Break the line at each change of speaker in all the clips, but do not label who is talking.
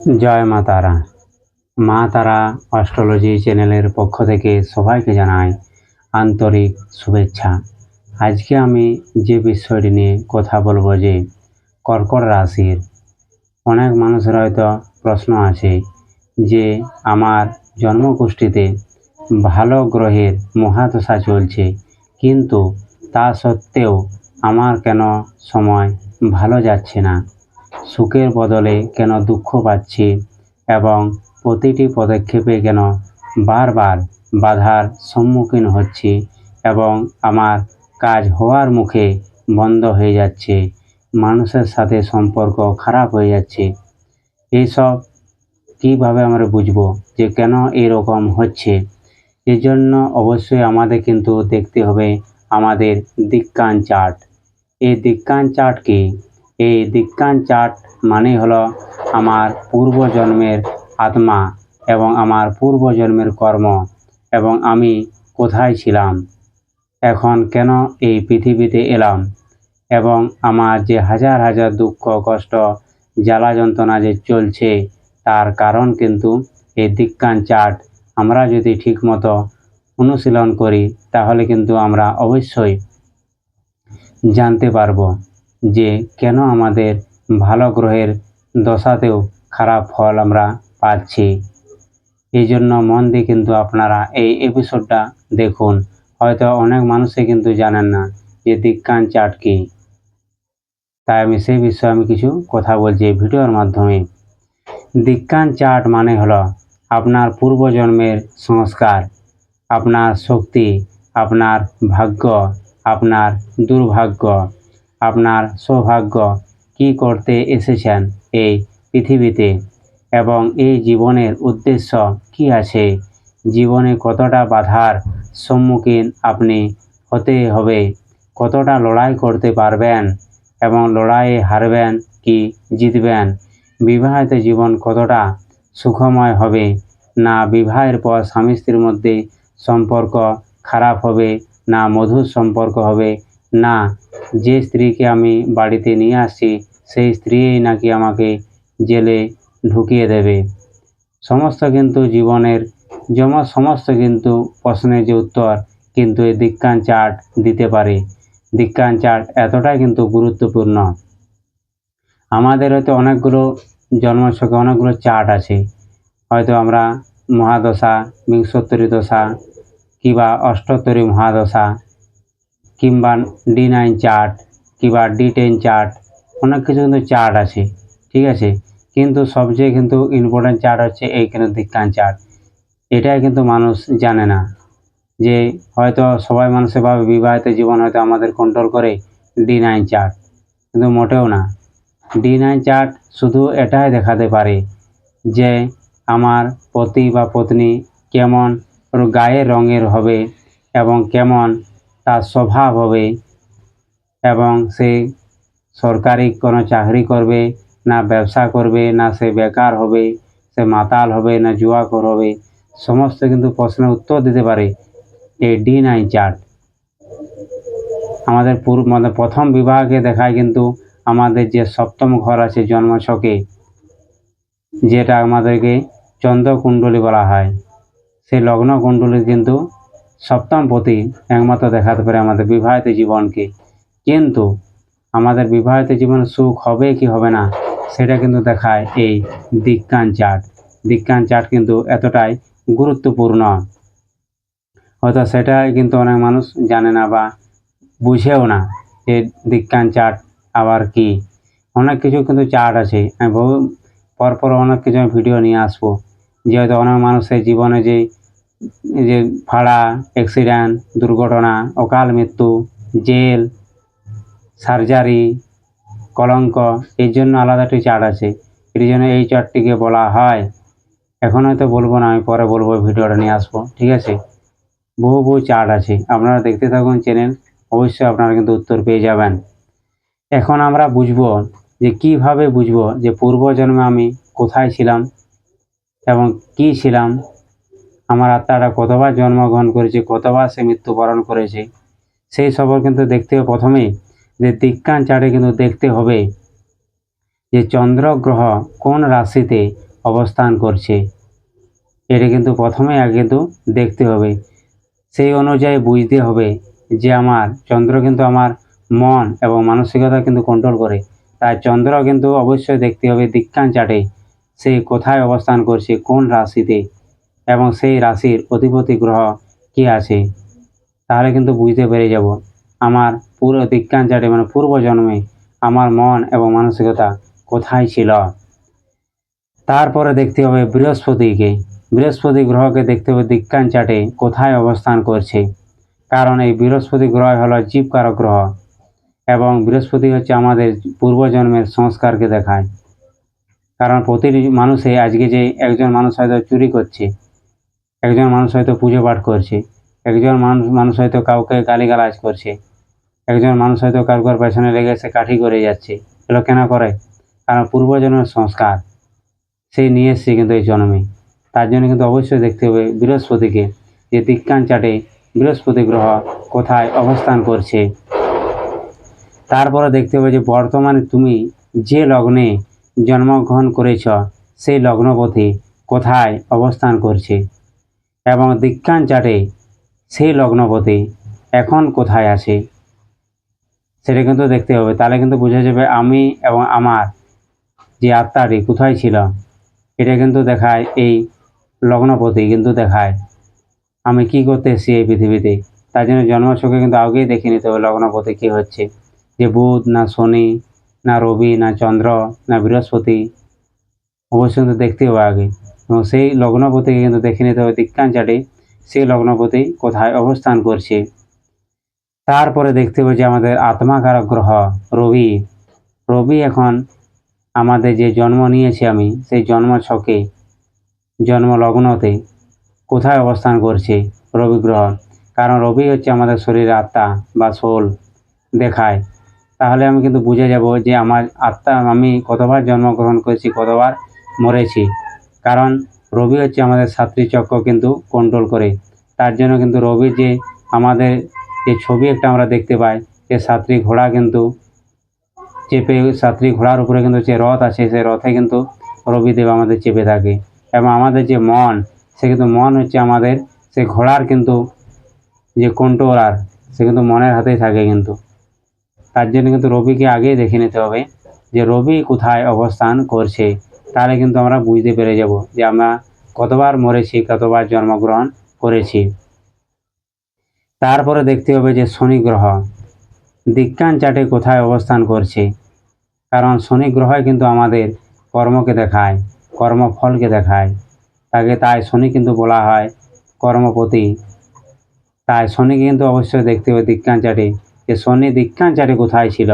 জয় মা তারা। মা তারা অস্ট্রোলজি চ্যানেলের পক্ষ থেকে সবাইকে জানাই আন্তরিক শুভেচ্ছা। আজকে আমি যে বিষয়টি নিয়ে কথা বলব যে কর্কট রাশির অনেক মানুষের হয়তো প্রশ্ন আছে যে আমার জন্মগোষ্ঠীতে ভালো গ্রহের মহাদশা চলছে, কিন্তু তা সত্ত্বেও আমার কেন সময় ভালো যাচ্ছে না? সুখের বদলে কেন দুঃখ পাচ্ছি এবং প্রতিটি পদক্ষেপে কেন বারবার বাধার সম্মুখীন হচ্ছি এবং আমার কাজ হওয়ার মুখে বন্ধ হয়ে যাচ্ছে, মানুষের সাথে সম্পর্ক খারাপ হয়ে যাচ্ছে। এইসব কীভাবে আমরা বুঝব যে কেন এরকম হচ্ছে? এজন্য অবশ্যই আমাদের কিন্তু দেখতে হবে আমাদের দিক্কান চার্ট। এই দিক্কান চার্ট কি এই দিক্কান চার্ট মানে হলো আমার পূর্বজন্মের আত্মা এবং আমার পূর্বজন্মের কর্ম এবং আমি কোথায় ছিলাম, এখন কেন এই পৃথিবীতে এলাম এবং আমার যে হাজার হাজার দুঃখ, কষ্ট, জ্বালা যন্ত্রণা যে চলছে তার কারণ কিন্তু এই দিক্কান চার্ট আমরা যদি ঠিকমতো অনুশীলন করি তাহলে কিন্তু আমরা অবশ্যই জানতে পারব। যে কেন আমাদের ভালো গ্রহের দশাতেও খারাপ ফল আমরা পাচ্ছি। এই জন্য মন দিয়ে কিন্তু আপনারা এই এপিসোডটা দেখুন। হয়তো অনেক মানুষই কিন্তু জানেন না যে দিক্কান চার্ট কী। তাই আমি সেই বিষয়ে আমি কিছু কথা বলছি ভিডিওর মাধ্যমে। দিক্কান চার্ট মানে হলো আপনার পূর্বজন্মের সংস্কার, আপনার শক্তি, আপনার ভাগ্য, আপনার দুর্ভাগ্য। আপনার সৌভাগ্য কি করতে এসেছেন এই পৃথিবীতে? এবং এই জীবনের উদ্দেশ্য কি আছে? জীবনে কতটা বাধার সম্মুখীন আপনি হতে হবে? কতটা লড়াই করতে পারবেন? এবং লড়াইয়ে হারবেন কি জিতবেন? বিবাহিত জীবন কতটা সুখময় হবে? না বিবাহের পর স্বামী স্ত্রীর মধ্যে সম্পর্ক খারাপ হবে? না মধুর সম্পর্ক হবে? না, যে স্ত্রীকে আমি বাড়িতে নিয়ে আসছি, সেই স্ত্রীই নাকি আমাকে জেলে ঢুকিয়ে দেবে। সমস্ত কিন্তু জীবনের যেমন সমস্ত কিন্তু প্রশ্নের যে উত্তর, কিন্তু এই দিক্কান চার্ট দিতে পারে। দিক্কান চার্ট এতটাই কিন্তু গুরুত্বপূর্ণ। আমাদের হয়তো অনেকগুলো জন্মছকে অনেকগুলো চার্ট আছে। হয়তো আমরা মহাদশা, বিংশোত্তরী দশা কিংবা অষ্টোত্তরী মহাদশা কিংবা ডি নাইন চার্ট কিংবা ডি টেন চার্ট অনেক কিছু কিন্তু চার্ট আছে, ঠিক আছে? কিন্তু সবচেয়ে কিন্তু ইম্পর্ট্যান্ট চার্ট হচ্ছে এই কিন্তু দিক্কান চার্ট এটাই কিন্তু মানুষ জানে না যে হয়তো সবাই মানুষের ভাবে বিবাহিত জীবন হয়তো আমাদের কন্ট্রোল করে ডি নাইন চার্ট কিন্তু মোটেও না। ডি নাইন চার্ট শুধু এটাই দেখাতে পারে যে আমার পতি বা পত্নী কেমন গায়ের রঙের হবে এবং কেমন তার স্বভাব হবে এবং সে সরকারি কোনো চাকরি করবে, না ব্যবসা করবে, না সে বেকার হবে, সে মাতাল হবে, না জুয়াখোর হবে। সমস্ত কিন্তু প্রশ্নের উত্তর দিতে পারে এই ডি নাইন চার্ট আমাদের পূর্ব মানে প্রথম বিভাগে দেখায় কিন্তু আমাদের যে সপ্তম ঘর আছে জন্মছকে, যেটা আমাদেরকে চন্দ্রকুণ্ডলী বলা হয়। সেই লগ্ন কুণ্ডলী কিন্তু সপ্তম পতি একমাত্র দেখাতে পারে আমাদের বিবাহিত জীবনকে। কিন্তু আমাদের বিবাহিত জীবনে সুখ হবে কি হবে না, সেটা কিন্তু দেখায় এই দিক্কান চার্ট দিক্কান চার্ট কিন্তু এতটাই গুরুত্বপূর্ণ। হয়তো সেটাই কিন্তু অনেক মানুষ জানে না বা বুঝেও না যে দিক্কান চার্ট আবার কি। অনেক কিছু কিন্তু চার্ট আছে। আমি বহু পরপর অনেক কিছু ভিডিও নিয়ে আসব। যে হয়তো অনেক মানুষের জীবনে যে যে ফাড়া অ্যাক্সিডেন্ট দুর্ঘটনা, অকাল মৃত্যু, জেল সার্জারি কলঙ্ক, এর জন্য আলাদা একটি চার্ট আছে। এর জন্য এই চার্টটিকে বলা হয়। এখন হয়তো বলব না, আমি পরে বলব ভিডিওটা নিয়ে আসব, ঠিক আছে? বহু বহু চার্ট আছে। আপনারা দেখতে থাকুন চ্যানেল অবশ্যই আপনারা কিন্তু উত্তর পেয়ে যাবেন। এখন আমরা বুঝব যে কীভাবে বুঝব যে পূর্বজন্মে আমি কোথায় ছিলাম এবং কি ছিলাম আমার আত্মাটা কতবার জন্মগ্রহণ করেছে, কতবার সে মৃত্যুবরণ করেছে, সেই সবর কিন্তু দেখতে হবে প্রথমেই। যে দিক্কান চার্টে কিন্তু দেখতে হবে যে চন্দ্র গ্রহ কোন রাশিতে অবস্থান করছে। এটা কিন্তু প্রথমে আগে কিন্তু দেখতে হবে। সেই অনুযায়ী বুঝতে হবে যে আমার চন্দ্র কিন্তু আমার মন এবং মানসিকতা কিন্তু কন্ট্রোল করে। তাই চন্দ্র কিন্তু অবশ্যই দেখতে হবে দিক্কান চাটে সে কোথায় অবস্থান করছে, কোন রাশিতে। এবং সেই রাশির অধিপতি গ্রহ কি আছে? তাহলে কিন্তু বুঝতে পেরে যাব। আমার পুরো দিক্কান চাটে মানে পূর্ব জন্মে আমার মন এবং মানসিকতা কোথায় ছিল? তারপরে দেখতে হবে বৃহস্পতিকে। বৃহস্পতি গ্রহকে দেখতে হবে দিক্কান চাটে কোথায় অবস্থান করছে। কারণ এই বৃহস্পতি গ্রহ হলো জীবকারক গ্রহ এবং বৃহস্পতি হচ্ছে আমাদের পূর্বজন্মের সংস্কারকে দেখায়। কারণ প্রতিটি মানুষে আজকে যে একজন মানুষ হয়তো চুরি করছে একজন মানুষ হয়তো পুজো পাঠ করছে, একজন মানুষ মানুষ হয়তো কাউকে গালিগালাজ করছে, একজন মানুষ হয়তো কারোর পেছনে লেগে এসে কাঠি করে যাচ্ছে, এগুলো কেন করে? কারণ পূর্বজন্মের সংস্কার, সেই নিয়ে এসছে কিন্তু এই জন্মে। তার জন্য কিন্তু অবশ্যই দেখতে হবে বৃহস্পতিকে, যে দিক্কান চাটে বৃহস্পতি গ্রহ কোথায় অবস্থান করছে। তারপরে দেখতে হবে যে বর্তমানে তুমি যে লগ্নে জন্মগ্রহণ করেছ, সেই লগ্নপথে কোথায় অবস্থান করছে। এবং দিক্কান চাটে সেই লগ্নপতি। এখন কোথায় আছে? সেটা কিন্তু দেখতে হবে। তাহলে কিন্তু বোঝা যাবে আমি এবং আমার যে আত্মাটি কোথায় ছিল। এটা কিন্তু দেখায় এই লগ্নপতি কিন্তু দেখায় আমি কি করতে এসেছি এই পৃথিবীতে। তার জন্য জন্মছকে কিন্তু আগেই দেখে নিতে হবে লগ্নপতি কী হচ্ছে। যে বুধ না শনি না রবি না চন্দ্র না বৃহস্পতি, অবশ্যই কিন্তু দেখতে হবে আগে। সেই লগ্নপতিকে কিন্তু দেখে নিতে হবে দিক্কান চাটে সেই লগ্নপতি কোথায় অবস্থান করছে। তারপরে দেখতে হবে যে আমাদের আত্মাকারক গ্রহ রবি। রবি এখন আমাদের যে জন্ম নিয়েছি আমি, সেই জন্ম ছকে, জন্ম লগ্নতে কোথায় অবস্থান করছে রবি গ্রহ? কারণ রবি হচ্ছে আমাদের শরীরের আত্মা বা সোল দেখায়। তাহলে আমি কিন্তু বুঝে যাব যে আমার আত্মা, আমি কতবার জন্মগ্রহণ করেছি, কতবার মরেছি। কারণ রবি হচ্ছে আমাদের সাতটি চক্র কিন্তু কন্ট্রোল করে। তার জন্য কিন্তু রবি যে আমাদের যে ছবি একটা আমরা দেখতে পাই, যে সাতটি ঘোড়া কিন্তু চেপে সাতটি ঘোড়ার উপরে কিন্তু যে রথ আছে, সেই রথে কিন্তু রবিদেব আমাদের চেপে থাকে। এবং আমাদের যে মন, সে কিন্তু মন হচ্ছে আমাদের, সে ঘোড়ার কিন্তু যে কন্ট্রোলার সে কিন্তু মনের হাতেই থাকে কিন্তু। তার জন্য কিন্তু রবিকে আগেই দেখে নিতে হবে যে রবি কোথায় অবস্থান করছে। তাহলে কিন্তু আমরা বুঝতে পেরে যাব যে আমরা কতবার মরেছি, কতবার জন্মগ্রহণ করেছি। তারপরে দেখতে হবে যে শনি গ্রহ দিক্কান চাটে কোথায় অবস্থান করছে। কারণ শনি গ্রহই কিন্তু আমাদের কর্মকে দেখায়, কর্মফলকে দেখায়। তাকে তাই শনি কিন্তু বলা হয় কর্মপতি। তাই শনিকে কিন্তু অবশ্যই দেখতে হবে দিক্কান চাটে যে শনি দিক্কান চাটে কোথায় ছিল।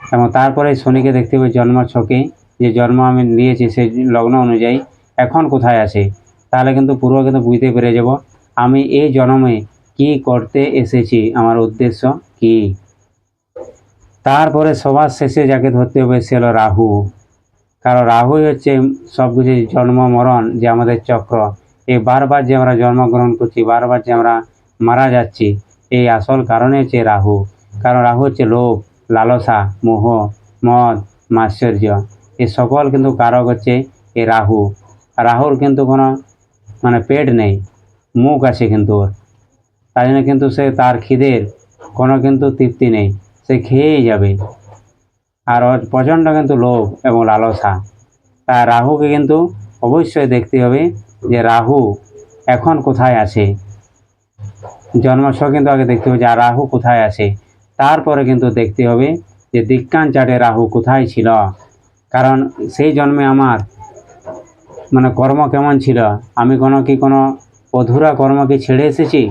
এবং তারপরে শনিকে দেখতে হবে জন্ম ছকে যে জন্ম আমি নিয়েছি সেই লগ্ন অনুযায়ী এখন কোথায় আছে? তাহলে কিন্তু পূর্ব কিন্তু বুঝতে পেরে যাব। আমি এই জন্মে কি করতে এসেছি? আমার উদ্দেশ্য কি? তারপরে সবার শেষে যাকে ধরতে হবে সে হলো রাহু। কারণ রাহুই হচ্ছে সব কিছু জন্ম মরণ যে আমাদের চক্র। এই বারবার যে আমরা জন্মগ্রহণ করছি, বারবার যে আমরা মারা যাচ্ছি, এই আসল কারণে হচ্ছে রাহু। কারণ রাহু হচ্ছে লোভ, লালসা, মোহ, মদ, মাশ্চর্য। এই সকল কিন্তু কারক হচ্ছে এই রাহু। রাহুর কিন্তু কোনো মানে পেট নেই, মুখ আছে কিন্তু ওর। তাই জন্য কিন্তু সে তার খিদের কোনো কিন্তু তৃপ্তি নেই, সে খেয়েই যাবে। আর ওর প্রচণ্ড কিন্তু লোভ এবং লালসা। তা রাহুকে কিন্তু অবশ্যই দেখতে হবে যে রাহু এখন কোথায় আছে। জন্মছক কিন্তু আগে দেখতে হবে যে আর রাহু কোথায় আছে। তারপরে কিন্তু দেখতে হবে যে দিক্কান চাটে রাহু কোথায় ছিল। কারণ সেই জন্মে আমার মানে কর্ম কেমন ছিল? আমি কোনো কি কোনো অধুরা কর্ম কি ছেড়ে এসেছি?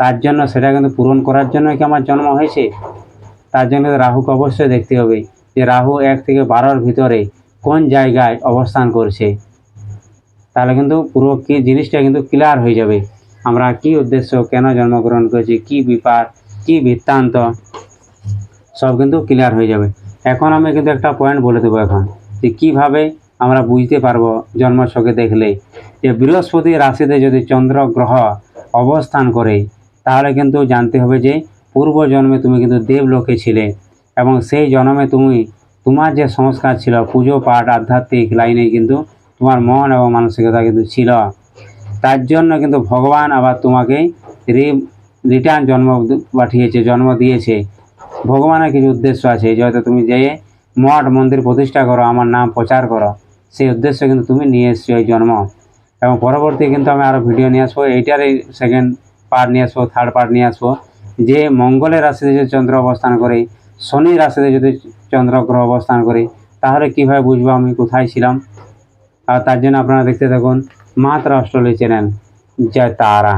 তার জন্য সেটা কিন্তু পূরণ করার জন্য কি আমার জন্ম হয়েছে? তার জন্য রাহুকে অবশ্যই দেখতে হবে যে রাহু এক থেকে বারোর ভিতরে কোন জায়গায় অবস্থান করছে। তাহলে কিন্তু পুরো কি জিনিসটা কিন্তু ক্লিয়ার হয়ে যাবে। আমরা কি উদ্দেশ্য কেন জন্মগ্রহণ করেছি? কি বিপার কি বৃত্তান্ত? সব কিন্তু ক্লিয়ার হয়ে যাবে। এখন আমি কিন্তু একটা পয়েন্ট বলে দেবো এখন, যে কীভাবে আমরা বুঝতে পারব জন্মছকে দেখলে যে বৃহস্পতি রাশিতে যদি চন্দ্র গ্রহ অবস্থান করে, তাহলে কিন্তু জানতে হবে যে পূর্ব জন্মে তুমি কিন্তু দেবলোকে ছিলে এবং সেই জন্মে তুমি, তোমার যে সংস্কার ছিল, পুজো পাঠ, আধ্যাত্মিক লাইনে কিন্তু তোমার মন এবং মানসিকতা কিন্তু ছিল। তার জন্য কিন্তু ভগবান আবার তোমাকে রিটার্ন জন্ম পাঠিয়েছে, জন্ম দিয়েছে। ভগবানের কিছু উদ্দেশ্য আছে হয়তো তুমি যেয়ে মঠ মন্দির প্রতিষ্ঠা করো, আমার নাম প্রচার করো, সেই উদ্দেশ্য কিন্তু তুমি নিয়ে এসছো এই জন্ম। এবং পরবর্তী কিন্তু আমি আরও ভিডিও নিয়ে আসব এইটারই সেকেন্ড পার্ট নিয়ে আসব থার্ড পার্ট নিয়ে আসব। যে মঙ্গলের রাশিতে যদি চন্দ্র অবস্থান করে, শনি রাশিতে যদি চন্দ্র গ্রহ অবস্থান করে, তাহলে কীভাবে বুঝব আমি কোথায় ছিলাম? আর তার জন্য আপনারা দেখতে থাকুন মাত্র অস্ট্রেলিয়া চ্যানেল জয় তারা।